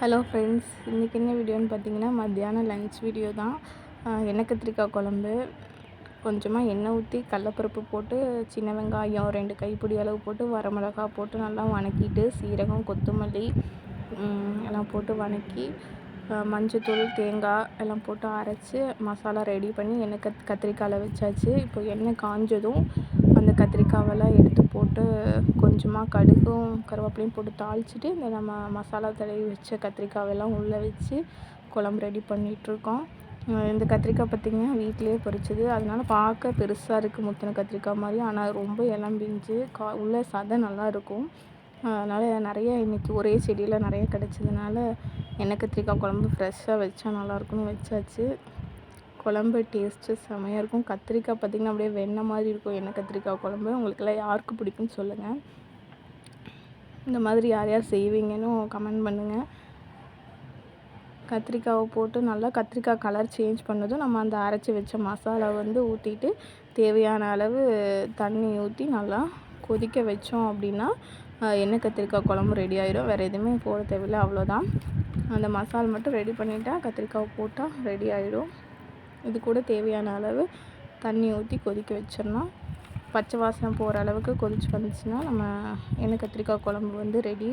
Hello friends இன்றைக்கி என்ன வீடியோன்னு பார்த்தீங்கன்னா மத்தியானம் லஞ்ச் வீடியோ தான். எண்ணெய் கத்திரிக்காய் குழம்பு கொஞ்சமாக எண்ணெய் ஊற்றி கடலப்பருப்பு போட்டு சின்ன வெங்காயம் ரெண்டு கைப்பிடி அளவு போட்டு வரமிளகா போட்டு நல்லா வணக்கிட்டு சீரகம் கொத்தமல்லி எல்லாம் போட்டு வணக்கி மஞ்சத்தூள் தேங்காய் எல்லாம் போட்டு அரைச்சி மசாலா ரெடி பண்ணி எண்ணெய் கத் கத்திரிக்காயில் வச்சாச்சு. இப்போ எண்ணெய் காஞ்சதும் அந்த கத்திரிக்காவெல்லாம் எடுத்து போட்டு கொஞ்சமாக கடுகும் கருவேப்பிலையும் போட்டு தாளிச்சிட்டு இந்த நம்ம மசாலா தடவி வச்ச கத்திரிக்காவெல்லாம் உள்ளே வச்சு குழம்பு ரெடி பண்ணிகிட்ருக்கோம் இந்த கத்திரிக்காய் பார்த்திங்கன்னா வீட்டிலே பறிச்சது அதனால் பார்க்க பெருசாக இருக்குது முத்தின கத்திரிக்காய் மாதிரி. ஆனால் ரொம்ப இளம் பிஞ்சு கா உள்ளே சதை நல்லா இருக்கும். அதனால் நிறைய இன்றைக்கி ஒரே செடியில் நிறைய கிடச்சதுனால எண்ணெய் கத்திரிக்காய் குழம்பு ஃப்ரெஷ்ஷாக வச்சா நல்லாயிருக்குன்னு வச்சாச்சு. குழம்பு டேஸ்ட்டு செமையாக இருக்கும். கத்திரிக்காய் பார்த்திங்கன்னா அப்படியே வெண்ணெய் மாதிரி இருக்கும். எண்ணெய் கத்திரிக்காய் குழம்பு. உங்களுக்கெல்லாம் யாருக்கு பிடிக்கும்னு சொல்லுங்கள் இந்த மாதிரி யார் யார் செய்வீங்கன்னு கமெண்ட் பண்ணுங்கள் கத்திரிக்காவை போட்டு நல்லா கத்திரிக்காய் கலர் சேஞ்ச் பண்ணதும் நம்ம அந்த அரைச்சி வச்ச மசாலா வந்து ஊற்றிட்டு தேவையான அளவு தண்ணி ஊற்றி நல்லா கொதிக்க வச்சோம் அப்படின்னா எண்ணெய் கத்திரிக்காய் குழம்பு ரெடி ஆயிடும் வேறு எதுவுமே போட தேவையில்லை அவ்வளோதான் அந்த மசால் மட்டும் ரெடி பண்ணிவிட்டா கத்திரிக்காய் போட்டால் ரெடி ஆகிடும் இது கூட தேவையான அளவு தண்ணி ஊற்றி கொதிக்க வச்சிடணும். பச்சை வாசனை போகிற அளவுக்கு கொதிச்சு வந்துச்சுன்னா நம்ம எண்ணெய் கத்திரிக்காய் குழம்பு வந்து ரெடி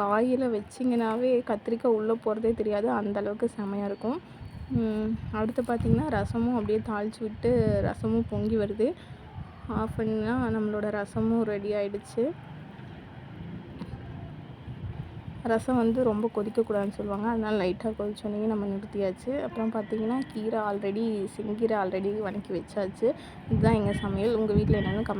வாயில் வச்சிங்கனாவே கத்திரிக்காய் உள்ளே போகிறதே தெரியாது. அந்தளவுக்கு செமையாக இருக்கும். அடுத்து பார்த்திங்கன்னா ரசமும் அப்படியே தாளித்து விட்டு ரசமும் பொங்கி வருது. ஆஃப் பண்ணால் நம்மளோட ரசமும் ரெடி ஆகிடுச்சு ரசம் வந்து ரொம்ப கொதிக்கக்கூடாதுன்னு சொல்லுவாங்க. அதனால் லைட்டாக கொதிச்சோன்னே நம்ம நிறுத்தியாச்சு. அப்புறம் பார்த்திங்கன்னா கீரை ஆல்ரெடி செங்கீரை ஆல்ரெடி வதக்கி வச்சாச்சு. இதுதான் எங்கள் சமையல். உங்கள் வீட்டில் என்னென்னு கமெண்ட்